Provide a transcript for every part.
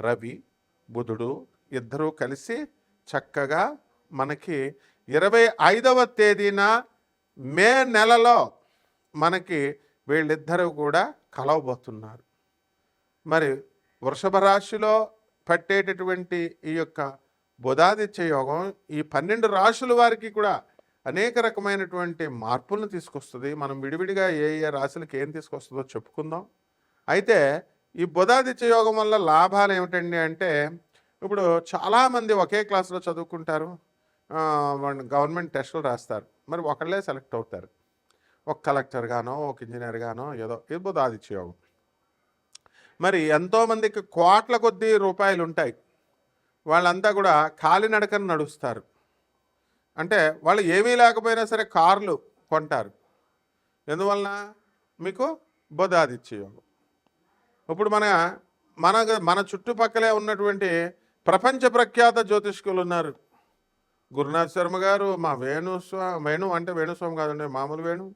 రవి బుధుడు ఇద్దరూ కలిసి చక్కగా మనకి ఇరవై ఐదవ తేదీన మే నెలలో మనకి వీళ్ళిద్దరూ కూడా కలవబోతున్నారు. మరి వృషభ రాశిలో పట్టేటటువంటి ఈ యొక్క బుధాదిత్య యోగం ఈ పన్నెండు రాశుల వారికి కూడా అనేక రకమైనటువంటి మార్పులను తీసుకొస్తుంది. మనం విడివిడిగా ఏ ఏ రాశులకి ఏం తీసుకొస్తుందో చెప్పుకుందాం. అయితే ఈ బుధాదిత్య యోగం వల్ల లాభాలు ఏమిటండి అంటే ఇప్పుడు చాలామంది ఒకే క్లాస్లో చదువుకుంటారు వాళ్ళు గవర్నమెంట్ టెస్టులు రాస్తారు. మరి ఒకళ్ళే సెలెక్ట్ అవుతారు. ఒక కలెక్టర్ గానో ఒక ఇంజనీర్ గానో ఏదో ఇది బుధాదిత్య యోగం. మరి ఎంతోమందికి కోట్ల కొద్దీ రూపాయలు ఉంటాయి. వాళ్ళంతా కూడా కాలినడకన నడుస్తారు. అంటే వాళ్ళు ఏమీ లేకపోయినా సరే కార్లు కొంటారు. ఎందువలన? మీకు బుధాదిత్య యోగం. ఇప్పుడు మన మన మన చుట్టుపక్కలే ఉన్నటువంటి ప్రపంచ ప్రఖ్యాత జ్యోతిష్కులు ఉన్నారు. గురునాథ్ శర్మ గారు మా వేణు స్వా వేణు అంటే వేణుస్వామి కాదండి మామూలు వేణు.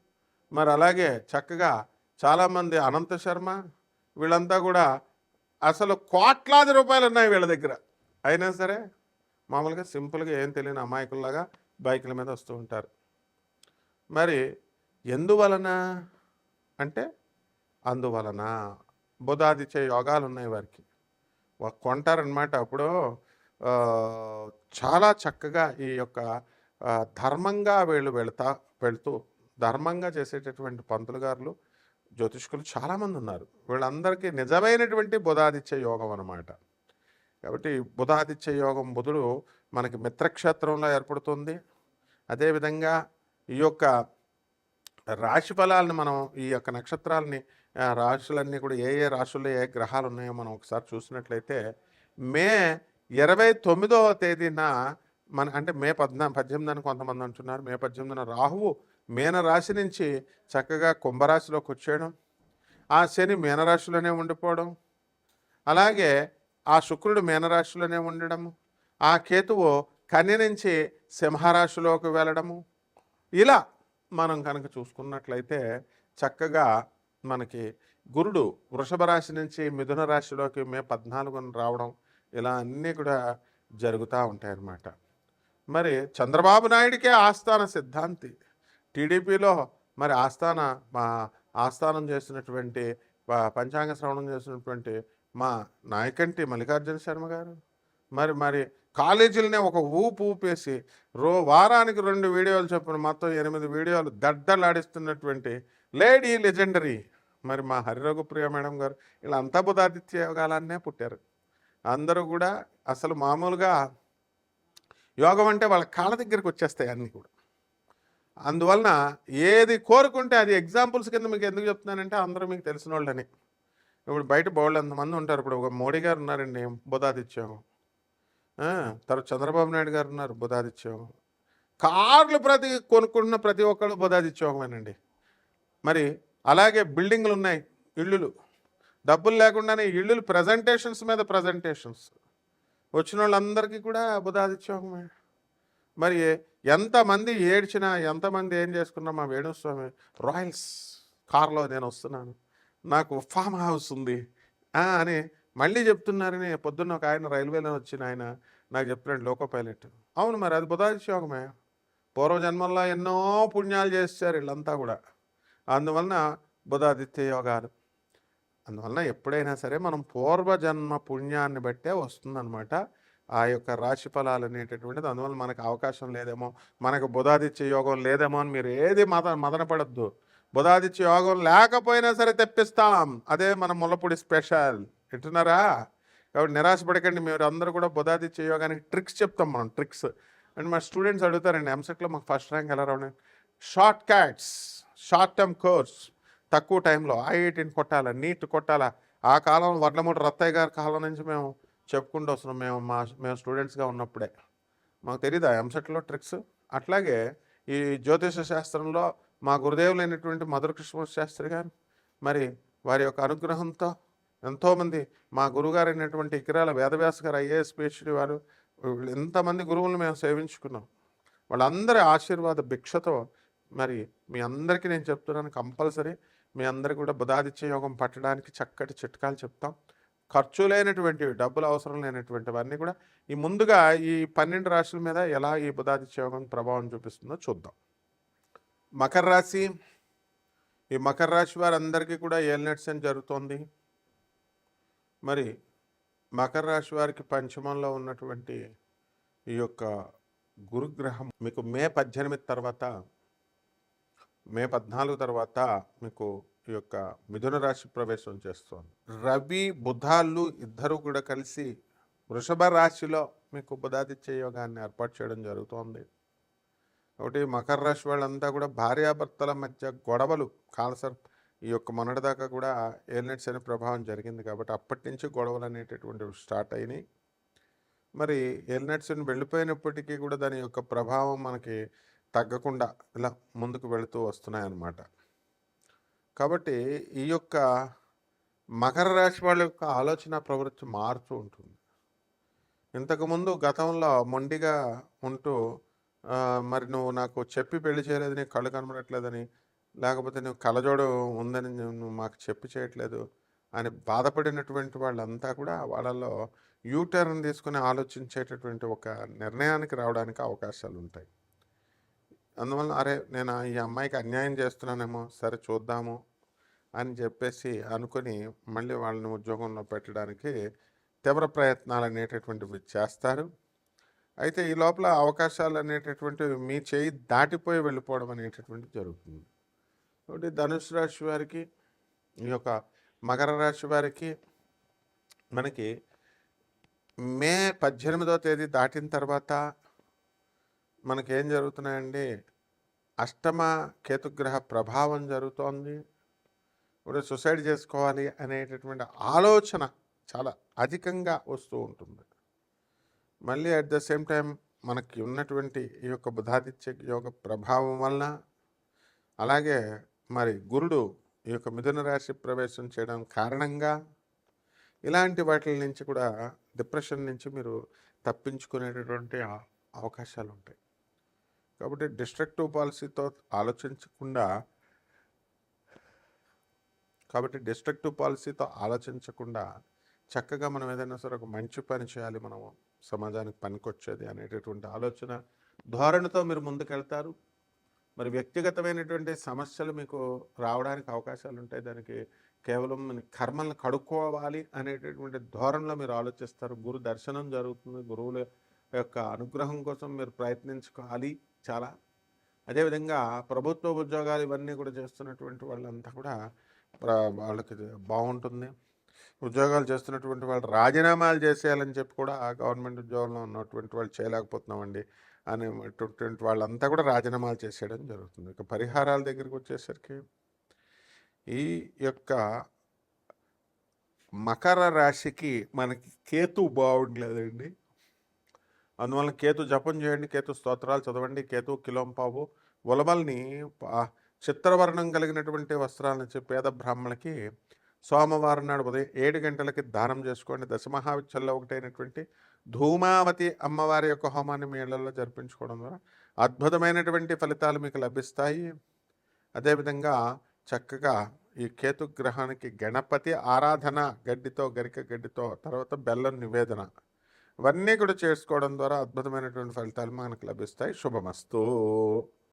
మరి అలాగే చక్కగా చాలామంది అనంత శర్మ వీళ్ళంతా కూడా అసలు కోట్లాది రూపాయలు ఉన్నాయి వీళ్ళ దగ్గర. అయినా సరే మామూలుగా సింపుల్గా ఏం తెలియని అమాయకుల్లాగా బైకుల మీద వస్తూ ఉంటారు. మరి ఎందువలన? అంటే అందువలన బుధాదిత్య యోగాలు ఉన్నాయి వారికి. కొంటారనమాట అప్పుడు చాలా చక్కగా ఈ యొక్క ధర్మంగా వీళ్ళు వెళతా వెళ్తూ ధర్మంగా చేసేటటువంటి పంతులు గారులు జ్యోతిష్కులు చాలామంది ఉన్నారు. వీళ్ళందరికీ నిజమైనటువంటి బుధాదిత్య యోగం అనమాట కాబట్టి బుధాదిత్య యోగం బుధుడు మనకి మిత్రక్షేత్రంలో ఏర్పడుతుంది. అదేవిధంగా ఈ యొక్క రాశి ఫలాలను మనం ఈ యొక్క నక్షత్రాలని రాశులన్నీ కూడా ఏ ఏ రాశుల్లో ఏ గ్రహాలు ఉన్నాయో మనం ఒకసారి చూసినట్లయితే మే ఇరవై తొమ్మిదవ తేదీన మన అంటే మే పద్నా పద్దెనిమిదిన కొంతమంది అంటున్నారు. మే పద్దెనిమిదిన రాహువు మీన రాశి నుంచి చక్కగా కుంభరాశిలోకి వచ్చేయడం ఆ శని మీనరాశిలోనే ఉండిపోవడం అలాగే ఆ శుక్రుడు మీనరాశిలోనే ఉండడము ఆ కేతువు కన్య నుంచి సింహరాశిలోకి వెళ్ళడము ఇలా మనం కనుక చూసుకున్నట్లయితే చక్కగా మనకి గురుడు వృషభ రాశి నుంచి మిథున రాశిలోకి మే పద్నాలుగున రావడం ఇలా అన్నీ కూడా జరుగుతూ ఉంటాయన్నమాట. మరి చంద్రబాబు నాయుడికే ఆస్థాన సిద్ధాంతి. టీడీపీలో మరి ఆస్థాన మా ఆస్థానం చేసినటువంటి పంచాంగ శ్రవణం చేసినటువంటి మా నాయకంటి మల్లికార్జున శర్మ గారు. మరి మరి కాలేజీలనే ఒక ఊపు ఊపేసి రో వారానికి రెండు వీడియోలు చెప్పిన మొత్తం ఎనిమిది వీడియోలు దడ్డలాడిస్తున్నటువంటి లేడీ లెజెండరీ. మరి మా హరిరఘుప్రియ మేడం గారు వీళ్ళంతా బుధాదిత్య యోగాలన్నే పుట్టారు. అందరూ కూడా అసలు మామూలుగా యోగం అంటే వాళ్ళ కాళ్ళ దగ్గరికి వచ్చేస్తాయి అన్నీ కూడా. అందువలన ఏది కోరుకుంటే అది ఎగ్జాంపుల్స్ కింద మీకు ఎందుకు చెప్తున్నానంటే అందరూ మీకు తెలిసిన వాళ్ళని ఇప్పుడు బయట బోళ్ళు ఎంతమంది ఉంటారు. ఇప్పుడు ఒక మోడీ గారు ఉన్నారండి బుధాదిత్యం ఆ, తర్వాత చంద్రబాబు నాయుడు గారు ఉన్నారు బుధాదిత్యోగం కార్లు ప్రతి కొనుక్కుంటున్న ప్రతి ఒక్కళ్ళు బుధాదిత్యోగమేనండి మరి అలాగే బిల్డింగ్లు ఉన్నాయి ఇళ్ళు డబ్బులు లేకుండానే ఇళ్ళు ప్రజెంటేషన్స్ మీద ప్రజెంటేషన్స్. వచ్చిన వాళ్ళందరికీ కూడా బుధాదిత్యోగమే మరి ఎంతమంది ఏడ్చినా ఎంతమంది ఏం చేసుకున్నా మా వేణుస్వామి రాయల్స్ కార్లో నేను వస్తున్నాను. నాకు ఫామ్ హౌస్ ఉంది. అని మళ్ళీ చెప్తున్నారని పొద్దున్న ఒక ఆయన రైల్వేలో వచ్చిన ఆయన నాకు చెప్తున్నాడు లోకో పైలట్. అవును మరి అది బుధాదిత్యోగమే పూర్వజన్మల్లో ఎన్నో పుణ్యాలు చేస్తారు వీళ్ళంతా కూడా. అందువలన బుధాదిత్య యోగాలు. అందువలన ఎప్పుడైనా సరే మనం పూర్వజన్మ పుణ్యాన్ని బట్టే వస్తుందన్నమాట. ఆ యొక్క రాశి ఫలాలు అనేటటువంటిది. అందువల్ల మనకు అవకాశం లేదేమో. మనకు బుధాదిత్య యోగం లేదేమో అని మీరు ఏది మద మదనపడద్దు. బుధాదిత్య యోగం లేకపోయినా సరే తెప్పిస్తాం. అదే మన ముల్లపూడి స్పెషల్. వింటున్నారా? కాబట్టి నిరాశపడకండి మీరు అందరూ కూడా బుధాది యోగానికి ట్రిక్స్ చెప్తాం మనం ట్రిక్స్. అండ్ మా స్టూడెంట్స్ అడుగుతారండి ఎంసెట్లో మాకు ఫస్ట్ ర్యాంక్ ఎలా రావడం? Short cats short term course తక్కువ టైంలో ఐఐటీని కొట్టాలా నీట్ కొట్టాలా? ఆ కాలం వడ్లమూడి రత్తయ్య గారి కాలం నుంచి మేము చెప్పుకుంటూ వస్తున్నాం మేము మా మేము స్టూడెంట్స్గా ఉన్నప్పుడే. మాకు తెలియదా ఎంసెట్లో ట్రిక్స్? అట్లాగే ఈ జ్యోతిష శాస్త్రంలో మా గురుదేవులైనటువంటి మధుర కృష్ణ శాస్త్రి గారు మరి వారి యొక్క అనుగ్రహంతో ఎంతోమంది మా గురుగారు అయినటువంటి ఇకిరాల వేదవ్యాస గారు ఐఏఎస్ పిహెచ్డి వారు ఎంతమంది గురువులను మేము సేవించుకున్నాం. వాళ్ళందరి ఆశీర్వాద భిక్షతో మరి మీ అందరికీ నేను చెప్తున్నాను కంపల్సరీ. మీ అందరికీ కూడా బుధాదిత్య యోగం పట్టడానికి చక్కటి చిట్కాలు చెప్తాం. ఖర్చు లేనటువంటివి డబ్బులు అవసరం లేనటువంటివన్నీ కూడా ఈ ముందుగా ఈ పన్నెండు రాశుల మీద ఎలా ఈ బుధాదిత్య యోగం ప్రభావం చూపిస్తుందో చూద్దాం. మకర రాశి ఈ మకర రాశి వారందరికీ కూడా ఏలినట్స్ అని జరుగుతోంది. మరి మకర రాశి వారికి పంచమంలో ఉన్నటువంటి ఈ యొక్క గురుగ్రహం మీకు మే పద్దెనిమిది తర్వాత మే పద్నాలుగు తర్వాత మీకు ఈ యొక్క మిథున రాశి ప్రవేశం చేస్తోంది. రవి బుధాలు ఇద్దరు కూడా కలిసి వృషభ రాశిలో మీకు బుధాదిత్య యోగాన్ని ఏర్పాటు చేయడం జరుగుతోంది. ఒకటి మకర రాశి వాళ్ళంతా కూడా భార్యాభర్తల మధ్య గొడవలు కాలసర్ప ఈ యొక్క మొన్నటిదాకా కూడా ఎయిర్నెట్స్ అనే ప్రభావం జరిగింది కాబట్టి అప్పటి నుంచి గొడవలు అనేటటువంటివి స్టార్ట్ అయినాయి. మరి ఎయిర్నెట్స్ వెళ్ళిపోయినప్పటికీ కూడా దాని యొక్క ప్రభావం మనకి తగ్గకుండా ఇలా ముందుకు వెళుతూ వస్తున్నాయి అన్నమాట కాబట్టి ఈ యొక్క మకర రాశి వాళ్ళ యొక్క ఆలోచన ప్రవృత్తి మారుతూ ఉంటుంది. ఇంతకుముందు గతంలో మొండిగా ఉంటూ మరి నువ్వు నాకు చెప్పి పెళ్ళి చేయలేదని కళ్ళు కనబడట్లేదని లేకపోతే నువ్వు కలజోడు ఉందని నువ్వు మాకు చెప్పి చేయట్లేదు అని బాధపడినటువంటి వాళ్ళంతా కూడా వాళ్ళలో యూటర్న్ తీసుకుని ఆలోచించేటటువంటి ఒక నిర్ణయానికి రావడానికి అవకాశాలు ఉంటాయి. అందువల్ల అరే నేను ఈ అమ్మాయికి అన్యాయం చేస్తున్నానేమో సరే చూద్దాము అని చెప్పేసి అనుకుని మళ్ళీ వాళ్ళని ఉద్యోగంలో పెట్టడానికి తీవ్ర ప్రయత్నాలు అనేటటువంటివి చేస్తారు. అయితే ఈ లోపల అవకాశాలు అనేటటువంటివి మీ చేయి దాటిపోయి వెళ్ళిపోవడం అనేటటువంటిది జరుగుతుంది. కాబట్టి ధనుసు రాశి వారికి ఈ యొక్క మకర రాశి వారికి మనకి మే పద్దెనిమిదో తేదీ దాటిన తర్వాత మనకేం జరుగుతున్నాయండి? అష్టమ కేతుగ్రహ ప్రభావం జరుగుతోంది. ఇప్పుడు సుసైడ్ చేసుకోవాలి అనేటటువంటి ఆలోచన చాలా అధికంగా వస్తూ ఉంటుంది. మళ్ళీ అట్ ద సేమ్ టైం మనకి ఉన్నటువంటి ఈ యొక్క బుధాదిత్య యోగ ప్రభావం వలన అలాగే మరి గురుడు ఈ యొక్క మిథున రాశి ప్రవేశం చేయడం కారణంగా ఇలాంటి వాటి నుంచి కూడా డిప్రెషన్ నుంచి మీరు తప్పించుకునేటటువంటి అవకాశాలు ఉంటాయి. కాబట్టి డిస్ట్రక్టివ్ పాలసీతో ఆలోచించకుండా కాబట్టి డిస్ట్రక్టివ్ పాలసీతో ఆలోచించకుండా చక్కగా మనం ఏదైనా సరే ఒక మంచి పని చేయాలి మనము సమాజానికి పనికొచ్చేది అనేటటువంటి ఆలోచన ధోరణితో మీరు ముందుకెళ్తారు. మరి వ్యక్తిగతమైనటువంటి సమస్యలు మీకు రావడానికి అవకాశాలు ఉంటాయి దానికి కేవలం మన కర్మలను కడుక్కోవాలి అనేటటువంటి ధోరణిలో మీరు ఆలోచిస్తారు. గురు దర్శనం జరుగుతుంది. గురువుల యొక్క అనుగ్రహం కోసం మీరు ప్రయత్నించుకోవాలి చాలా. అదేవిధంగా ప్రభుత్వ ఉద్యోగాలు ఇవన్నీ కూడా చేస్తున్నటువంటి వాళ్ళంతా కూడా వాళ్ళకి బాగుంటుంది. ఉద్యోగాలు చేస్తున్నటువంటి వాళ్ళు రాజీనామాలు చేసేయాలని చెప్పి కూడా ఆ గవర్నమెంట్ ఉద్యోగంలో ఉన్నటువంటి వాళ్ళు చేయలేకపోతున్నామండి. అనేటువంటి వాళ్ళంతా కూడా రాజీనామాలు చేసేయడం జరుగుతుంది. ఇక పరిహారాల దగ్గరికి వచ్చేసరికి ఈ యొక్క మకర రాశికి మనకి కేతు బాగుండలేదండి. అందువల్ల కేతు జపం చేయండి కేతు స్తోత్రాలు చదవండి కేతు కిలోంపావు ఉలమల్ని చిత్రవర్ణం కలిగినటువంటి వస్త్రాలను ఇచ్చి పేద బ్రాహ్మణులకి సోమవారం నాడు ఉదయం ఏడు గంటలకి దానం చేసుకోండి. దశమహావిచ్చల్లో ఒకటైనటువంటి ధూమావతి అమ్మవారి యొక్క హోమాన్ని మీ ఇళ్ళలో జరిపించుకోవడం ద్వారా అద్భుతమైనటువంటి ఫలితాలు మీకు లభిస్తాయి. అదేవిధంగా చక్కగా ఈ కేతు గ్రహానికి గణపతి ఆరాధన గడ్డితో గరిక గడ్డితో తర్వాత బెల్లం నివేదన ఇవన్నీ కూడా చేసుకోవడం ద్వారా అద్భుతమైనటువంటి ఫలితాలు మనకు లభిస్తాయి. శుభమస్తు.